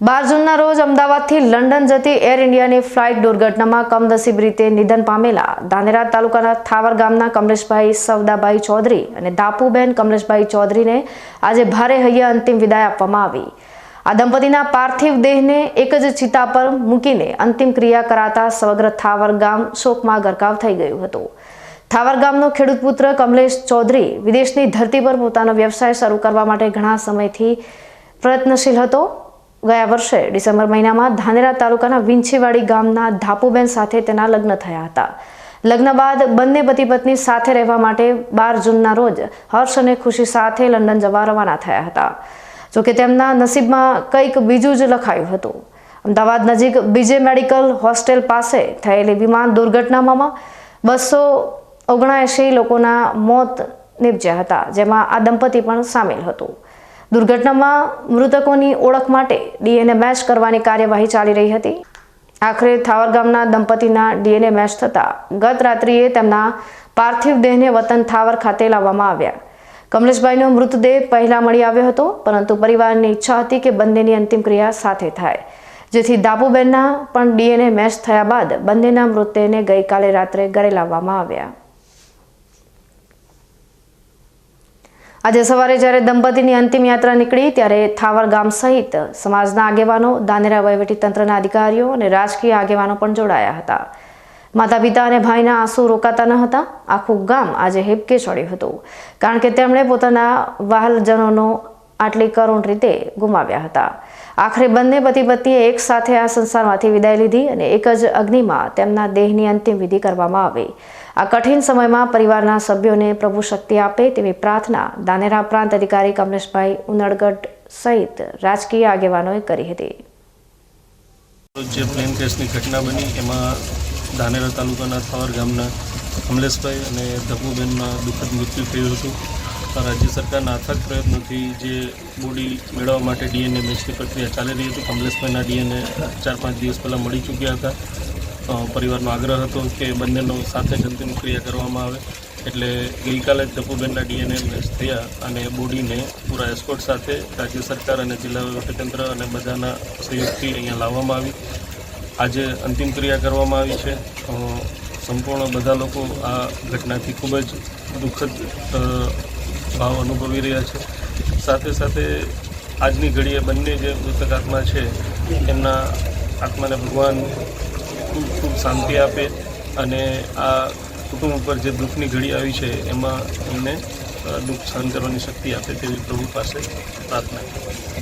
બાર જૂનના રોજ અમદાવાદથી લંડન જતી એર ઇન્ડિયાની ફ્લાઇટ દુર્ઘટનામાં કમનસીબ રીતે નિધન પામેલા ધાનેરા તાલુકાના થાવર ગામના કમલેશભાઈ સવદાભાઈ ચૌધરી અને દાપુબેન કમલેશભાઈ ચૌધરીને આજે ભારે હૈયા અંતિમ વિદાય આપવામાં આવી. આ દંપતીના પાર્થિવ દેહને એક જ ચિતા પર મૂકીને અંતિમ ક્રિયા કરાતા સમગ્ર થાવર ગામ શોકમાં ગરકાવ થઈ ગયું હતું. થાવર ગામનો ખેડૂત પુત્ર કમલેશ ચૌધરી વિદેશની ધરતી પર પોતાનો વ્યવસાય શરૂ કરવા માટે ઘણા સમયથી પ્રયત્નશીલ હતો. ગયા વર્ષે ડિસેમ્બર મહિનામાં ધાનેરા તાલુકાના વિંછીવાડી ગામના ધાપુબેન સાથે તેના લગ્ન થયા હતા. લગ્ન બાદ બંને પતિ પત્ની સાથે રહેવા માટે બાર જૂનના રોજ હર્ષ અને ખુશી સાથે લંડન જવા રવાના થયા હતા. જોકે તેમના નસીબમાં કંઈક બીજું જ લખાયું હતું. અમદાવાદ નજીક બીજે મેડિકલ હોસ્ટેલ પાસે થયેલી વિમાન દુર્ઘટનામાં બસો ઓગણએંશી લોકોના મોત નિપજ્યા હતા, જેમાં આ દંપતી પણ સામેલ હતું. દુર્ઘટનામાં મૃતકોની ઓળખ માટે ડીએનએ મેચ કરવાની કાર્યવાહી ચાલી રહી હતી. આખરે થાવર ગામના દંપતીના ડીએનએ મેચ થતાં ગત રાત્રિએ તેમના પાર્થિવ દેહને વતન થાવર ખાતે લાવવામાં આવ્યા. કમલેશભાઈનો મૃતદેહ પહેલા મળી આવ્યો હતો, પરંતુ પરિવારની ઈચ્છા હતી કે બંનેની અંતિમ ક્રિયા સાથે થાય. જેથી દાપુબેનના પણ ડીએનએ મેચ થયા બાદ બંનેના મૃતદેહને ગઈકાલે રાત્રે ઘરે લાવવામાં આવ્યા. આજે સવારે જ્યારે દંપતીની અંતિમ યાત્રા નીકળી ત્યારે થાવર ગામ સહિત સમાજના આગેવાનો, દાનેરા વહીવટી તંત્રના અધિકારીઓ અને રાજકીય આગેવાનો પણ જોડાયા હતા. માતા પિતા અને ભાઈના આંસુ રોકાતા ન હતા. આખું ગામ આજે હેબકે ચડ્યું હતું. કારણ કે તેમણે પોતાના વહાલજનોનો આટલી કરુણ રીતે ગુમાવ્યા હતા. આખરે બંને પતિ પત્નીએ એક સાથે આ સંસારમાંથી વિદાય લીધી અને એક જ અગ્નિમાં તેમના દેહની અંતિમ વિધિ કરવામાં આવી. આ કઠિન સમયમાં પરિવારના સભ્યોને પ્રભુ શક્તિ આપે તેવી પ્રાર્થના દાનેરા પ્રાંત અધિકારી કમલેશભાઈ ઉનડગઢ સહિત રાજકીય આગેવાનોએ કરી હતી. જે પ્લેન ક્રેશની ઘટના બની, એમાં દાનેરા તાલુકાના થાવર ગામના કમલેશભાઈ અને ધબુબેનના દુઃખદ મૃત્યુ થયું હતું. રાજ્ય સરકારના અથક પ્રયત્નોથી જે બોડી મેળવવા માટે ડીએનએ મેચની પ્રક્રિયા ચાલી રહી હતી, કમલેશભાઈના ડીએનએ ચાર પાંચ દિવસ પહેલાં મળી ચૂક્યા હતા. પરિવારનો આગ્રહ હતો કે બંનેનો સાથે જ અંતિમ ક્રિયા કરવામાં આવે. એટલે ગઈકાલે જ ધપુબેનના ડીએનએ મેચ થયા અને બોડીને પૂરા એસ્કોટ સાથે રાજ્ય સરકાર અને જિલ્લા વહીવટીતંત્ર અને બધાના સહયોગથી અહીંયા લાવવામાં આવી. આજે અંતિમ ક્રિયા કરવામાં આવી છે. સંપૂર્ણ બધા લોકો આ ઘટનાથી ખૂબ જ દુઃખદ ભાવ અનુભવી રહ્યા છે. સાથે સાથે આજની ઘડીએ બંને જે મૃતક આત્મા છે, એમના આત્માને ભગવાન ખૂબ ખૂબ શાંતિ આપે અને આ કુટુંબ ઉપર જે દુઃખની ઘડી આવી છે, એમાં એમને દુઃખ સહન કરવાની શક્તિ આપે તેવી પ્રભુ પાસે પ્રાર્થના